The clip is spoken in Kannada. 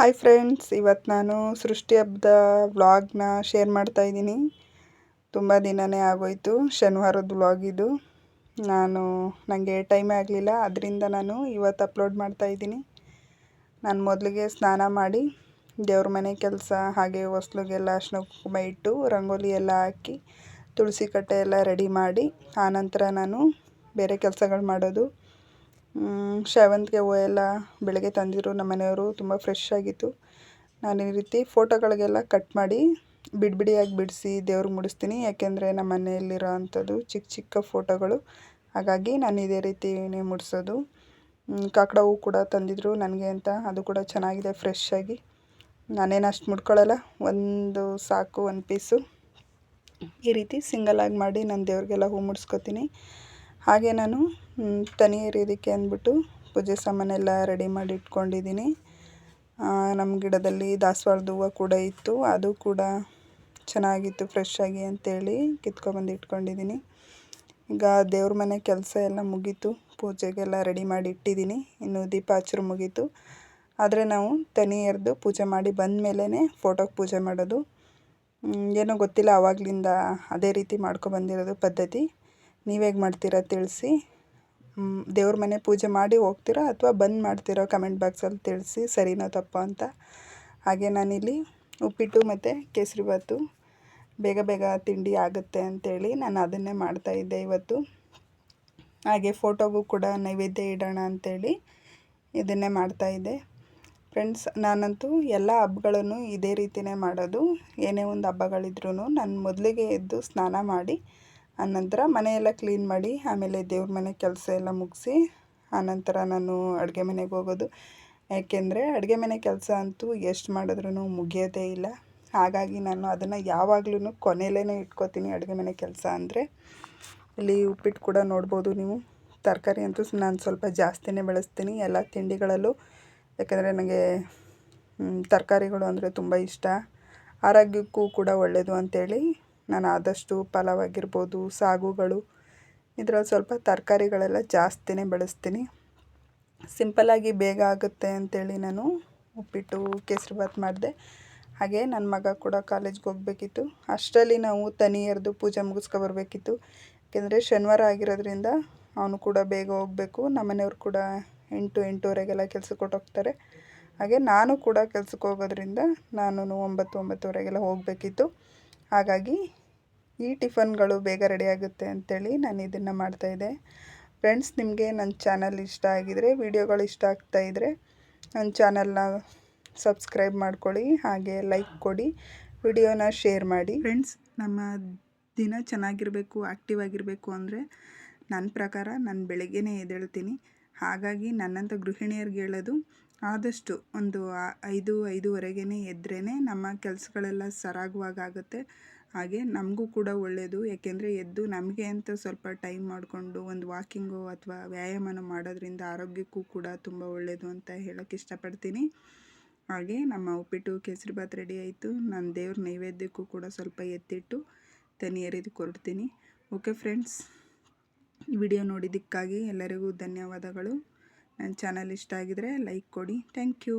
ಹಾಯ್ ಫ್ರೆಂಡ್ಸ್ ಇವತ್ತು ನಾನು ಸೃಷ್ಟಿ ಹಬ್ಬದ ವ್ಲಾಗ್ನ ಶೇರ್ ಮಾಡ್ತಾ ಇದ್ದೀನಿ. ತುಂಬ ದಿನವೇ ಆಗೋಯ್ತು, ಶನಿವಾರದ ವ್ಲಾಗ್ ಇದು. ನಾನು ನನಗೆ ಟೈಮೇ ಆಗಲಿಲ್ಲ, ಅದರಿಂದ ನಾನು ಇವತ್ತು ಅಪ್ಲೋಡ್ ಮಾಡ್ತಾ ಇದ್ದೀನಿ. ನಾನು ಮೊದಲಿಗೆ ಸ್ನಾನ ಮಾಡಿ, ದೇವ್ರ ಮನೆ ಕೆಲಸ, ಹಾಗೆ ಹೊಸ್ಲಿಗೆಲ್ಲ ಅರ್ಶಿನ ಕುಂಕುಮ ಇಟ್ಟು, ರಂಗೋಲಿ ಎಲ್ಲ ಹಾಕಿ, ತುಳಸಿ ಕಟ್ಟೆ ಎಲ್ಲ ರೆಡಿ ಮಾಡಿ, ಆನಂತರ ನಾನು ಬೇರೆ ಕೆಲಸಗಳು ಮಾಡೋದು. ಸೇವಂತಿಗೆ ಹೂವು ಎಲ್ಲ ಬೆಳಗ್ಗೆ ತಂದಿದ್ರು. ನಮ್ಮ ಮನೆಯವರು ತುಂಬ ಫ್ರೆಶ್ ಆಗಿತ್ತು. ನಾನು ಈ ರೀತಿ ಫೋಟೋಗಳಿಗೆಲ್ಲ ಕಟ್ ಮಾಡಿ ಬಿಡಿ ಬಿಡಿಯಾಗಿ ಬಿಡಿಸಿ ದೇವ್ರಿಗೆ ಮುಡಿಸ್ತೀನಿ. ಯಾಕೆಂದರೆ ನಮ್ಮ ಮನೆಯಲ್ಲಿರೋ ಅಂಥದ್ದು ಚಿಕ್ಕ ಚಿಕ್ಕ ಫೋಟೋಗಳು. ಹಾಗಾಗಿ ನಾನು ಇದೇ ರೀತಿನೇ ಮುಡಿಸೋದು. ಕಾಕಡ ಹೂ ಕೂಡ ತಂದಿದ್ರು ನನಗೆ ಅಂತ. ಅದು ಕೂಡ ಚೆನ್ನಾಗಿದೆ ಫ್ರೆಶ್ ಆಗಿ. ನಾನೇನು ಅಷ್ಟು ಮುಡ್ಕೊಳ್ಳಲ್ಲ ಒಂದು ಸಾಕು ಒಂದು ಪೀಸು ಈ ರೀತಿ ಸಿಂಗಲಾಗಿ ಮಾಡಿ ನಾನು ದೇವ್ರಿಗೆಲ್ಲ ಹೂ ಮುಡಿಸ್ಕೊತೀನಿ. ಹಾಗೆ ನಾನು ತನಿ ಅಂದ್ಬಿಟ್ಟು ಪೂಜೆ ಸಾಮಾನೆಲ್ಲ ರೆಡಿ ಮಾಡಿ ಇಟ್ಕೊಂಡಿದ್ದೀನಿ. ನಮ್ಮ ಗಿಡದಲ್ಲಿ ದಾಸವಾಳದ ಹೂವು ಕೂಡ ಇತ್ತು. ಅದು ಕೂಡ ಚೆನ್ನಾಗಿತ್ತು ಫ್ರೆಶ್ ಆಗಿ ಅಂತೇಳಿ ಕಿತ್ಕೊಬಂದು ಇಟ್ಕೊಂಡಿದ್ದೀನಿ. ಈಗ ದೇವ್ರ ಮನೆ ಕೆಲಸ ಎಲ್ಲ ಮುಗೀತು. ಪೂಜೆಗೆಲ್ಲ ರೆಡಿ ಮಾಡಿ ಇಟ್ಟಿದ್ದೀನಿ. ಇನ್ನು ದೀಪ ಹಚ್ಚರು ಮುಗೀತು. ಆದರೆ ನಾವು ತನಿ ಎರೆದು ಪೂಜೆ ಮಾಡಿ ಬಂದ ಮೇಲೇ ಫೋಟೋಗೆ ಪೂಜೆ ಮಾಡೋದು. ಏನೋ ಗೊತ್ತಿಲ್ಲ ಆವಾಗಲಿಂದ ಅದೇ ರೀತಿ ಮಾಡ್ಕೊಬಂದಿರೋದು ಪದ್ಧತಿ. ನೀವು ಹೇಗೆ ಮಾಡ್ತೀರಾ ತಿಳಿಸಿ. ದೇವ್ರ ಮನೆ ಪೂಜೆ ಮಾಡಿ ಹೋಗ್ತೀರಾ ಅಥವಾ ಬಂದ್ ಮಾಡ್ತೀರೋ ಕಮೆಂಟ್ ಬಾಕ್ಸಲ್ಲಿ ತಿಳಿಸಿ ಸರಿನೋ ತಪ್ಪೋ ಅಂತ. ಹಾಗೆ ನಾನಿಲ್ಲಿ ಉಪ್ಪಿಟ್ಟು ಮತ್ತು ಕೇಸರಿಬಾತು ಬೇಗ ಬೇಗ ತಿಂಡಿ ಆಗುತ್ತೆ ಅಂಥೇಳಿ ನಾನು ಅದನ್ನೇ ಮಾಡ್ತಾಯಿದ್ದೆ ಇವತ್ತು. ಹಾಗೆ ಫೋಟೋಗೂ ಕೂಡ ನೈವೇದ್ಯ ಇಡೋಣ ಅಂಥೇಳಿ ಇದನ್ನೇ ಮಾಡ್ತಾಯಿದ್ದೆ ಫ್ರೆಂಡ್ಸ್ ನಾನಂತೂ ಎಲ್ಲ ಹಬ್ಬಗಳನ್ನು ಇದೇ ರೀತಿಯೇ ಮಾಡೋದು. ಏನೇ ಒಂದು ಹಬ್ಬಗಳಿದ್ರೂ ನಾನು ಮೊದಲಿಗೆ ಎದ್ದು ಸ್ನಾನ ಮಾಡಿ ಆನಂತರ ಮನೆಯೆಲ್ಲ ಕ್ಲೀನ್ ಮಾಡಿ, ಆಮೇಲೆ ದೇವ್ರ ಮನೆ ಕೆಲಸ ಎಲ್ಲ ಮುಗಿಸಿ, ಆನಂತರ ನಾನು ಅಡುಗೆ ಮನೆಗೆ ಹೋಗೋದು. ಯಾಕೆಂದರೆ ಅಡುಗೆ ಮನೆ ಕೆಲಸ ಅಂತೂ ಎಷ್ಟು ಮಾಡಿದ್ರೂ ಮುಗಿಯೋದೇ ಇಲ್ಲ. ಹಾಗಾಗಿ ನಾನು ಅದನ್ನು ಯಾವಾಗ್ಲೂ ಕೊನೆಯಲ್ಲೇ ಇಟ್ಕೋತೀನಿ ಅಡುಗೆ ಮನೆ ಕೆಲಸ ಅಂದರೆ. ಇಲ್ಲಿ ಉಪ್ಪಿಟ್ಟು ಕೂಡ ನೋಡ್ಬೋದು ನೀವು. ತರಕಾರಿ ಅಂತೂ ನಾನು ಸ್ವಲ್ಪ ಜಾಸ್ತಿನೇ ಬೆಳೆಸ್ತೀನಿ ಎಲ್ಲ ತಿಂಡಿಗಳಲ್ಲೂ. ಯಾಕೆಂದರೆ ನನಗೆ ತರಕಾರಿಗಳು ಅಂದರೆ ತುಂಬ ಇಷ್ಟ. ಆರೋಗ್ಯಕ್ಕೂ ಕೂಡ ಒಳ್ಳೆಯದು ಅಂಥೇಳಿ ನಾನು ಆದಷ್ಟು ಪಲಾವ್ ಆಗಿರ್ಬೋದು ಸಾಗುಗಳು. ಇದರಲ್ಲಿ ಸ್ವಲ್ಪ ತರಕಾರಿಗಳೆಲ್ಲ ಜಾಸ್ತಿನೇ ಬಳಸ್ತೀನಿ. ಸಿಂಪಲ್ಲಾಗಿ ಬೇಗ ಆಗುತ್ತೆ ಅಂಥೇಳಿ ನಾನು ಉಪ್ಪಿಟ್ಟು ಕೇಸರಿಬಾತ್ ಮಾಡಿದೆ. ಹಾಗೆ ನನ್ನ ಮಗ ಕೂಡ ಕಾಲೇಜ್ಗೆ ಹೋಗಬೇಕಿತ್ತು. ಅಷ್ಟರಲ್ಲಿ ನಾವು ತನಿಯರ್ದು ಪೂಜೆ ಮುಗಿಸ್ಕೊ ಬರಬೇಕಿತ್ತು. ಯಾಕೆಂದರೆ ಶನಿವಾರ ಆಗಿರೋದ್ರಿಂದ ಅವನು ಕೂಡ ಬೇಗ ಹೋಗಬೇಕು. ನಮ್ಮನೆಯವ್ರು ಕೂಡ ಎಂಟು, ಎಂಟೂವರೆಗೆಲ್ಲ ಕೆಲ್ಸಕ್ಕೆ ಕೊಟ್ಟೋಗ್ತಾರೆ ಹಾಗೆ ನಾನು ಕೂಡ ಕೆಲಸಕ್ಕೆ ಹೋಗೋದ್ರಿಂದ ನಾನು ಒಂಬತ್ತು, ಒಂಬತ್ತುವರೆಗೆಲ್ಲ ಹೋಗಬೇಕಿತ್ತು. ಹಾಗಾಗಿ ಈ ಟಿಫನ್ಗಳು ಬೇಗ ರೆಡಿ ಆಗುತ್ತೆ ಅಂಥೇಳಿ ನಾನು ಇದನ್ನು ಮಾಡ್ತಾಯಿದ್ದೆ ಫ್ರೆಂಡ್ಸ್, ನಿಮಗೆ ನನ್ನ ಚಾನಲ್ ಇಷ್ಟ ಆಗಿದರೆ, ವಿಡಿಯೋಗಳು ಇಷ್ಟ ಆಗ್ತಾಯಿದ್ರೆ ನನ್ನ ಚಾನಲ್ನ ಸಬ್ಸ್ಕ್ರೈಬ್ ಮಾಡ್ಕೊಳ್ಳಿ, ಹಾಗೆ ಲೈಕ್ ಕೊಡಿ, ವಿಡಿಯೋನ ಶೇರ್ ಮಾಡಿ. ಫ್ರೆಂಡ್ಸ್, ನಮ್ಮ ದಿನ ಚೆನ್ನಾಗಿರಬೇಕು ಆ್ಯಕ್ಟಿವ್ ಆಗಿರಬೇಕು ಅಂದರೆ ನನ್ನ ಪ್ರಕಾರ ನಾನು ಬೆಳಗ್ಗೆನೇ ಎದ್ದೇಳ್ತೀನಿ. ಹಾಗಾಗಿ ನನ್ನಂಥ ಗೃಹಿಣಿಯರಿಗೆ ಹೇಳೋದು, ಆದಷ್ಟು ಒಂದು ಐದು ಐದೂವರೆಗೇ ಎದ್ರೇ ನಮ್ಮ ಕೆಲಸಗಳೆಲ್ಲ ಸರಾಗವಾಗುತ್ತೆ ಹಾಗೆ ನಮಗೂ ಕೂಡ ಒಳ್ಳೆಯದು ಯಾಕೆಂದರೆ ಎದ್ದು ನಮಗೆ ಅಂತ ಸ್ವಲ್ಪ ಟೈಮ್ ಮಾಡಿಕೊಂಡು ಒಂದು ವಾಕಿಂಗು ಅಥವಾ ವ್ಯಾಯಾಮನ ಮಾಡೋದ್ರಿಂದ ಆರೋಗ್ಯಕ್ಕೂ ಕೂಡ ತುಂಬ ಒಳ್ಳೆಯದು ಅಂತ ಹೇಳೋಕ್ಕೆ ಇಷ್ಟಪಡ್ತೀನಿ. ಹಾಗೆ ನಮ್ಮ ಉಪ್ಪಿಟ್ಟು ಕೇಸರಿಬಾತ್ ರೆಡಿ ಆಯಿತು. ನಾನು ದೇವ್ರ ನೈವೇದ್ಯಕ್ಕೂ ಕೂಡ ಸ್ವಲ್ಪ ಎತ್ತಿಟ್ಟು ತನಿ ಕೊಡ್ತೀನಿ. ಓಕೆ ಫ್ರೆಂಡ್ಸ್ ವಿಡಿಯೋ ನೋಡಿದ್ದಕ್ಕಾಗಿ ಎಲ್ಲರಿಗೂ ಧನ್ಯವಾದಗಳು. ನನ್ನ ಚಾನಲ್ ಇಷ್ಟ ಆಗಿದರೆ ಲೈಕ್ ಕೊಡಿ. Thank you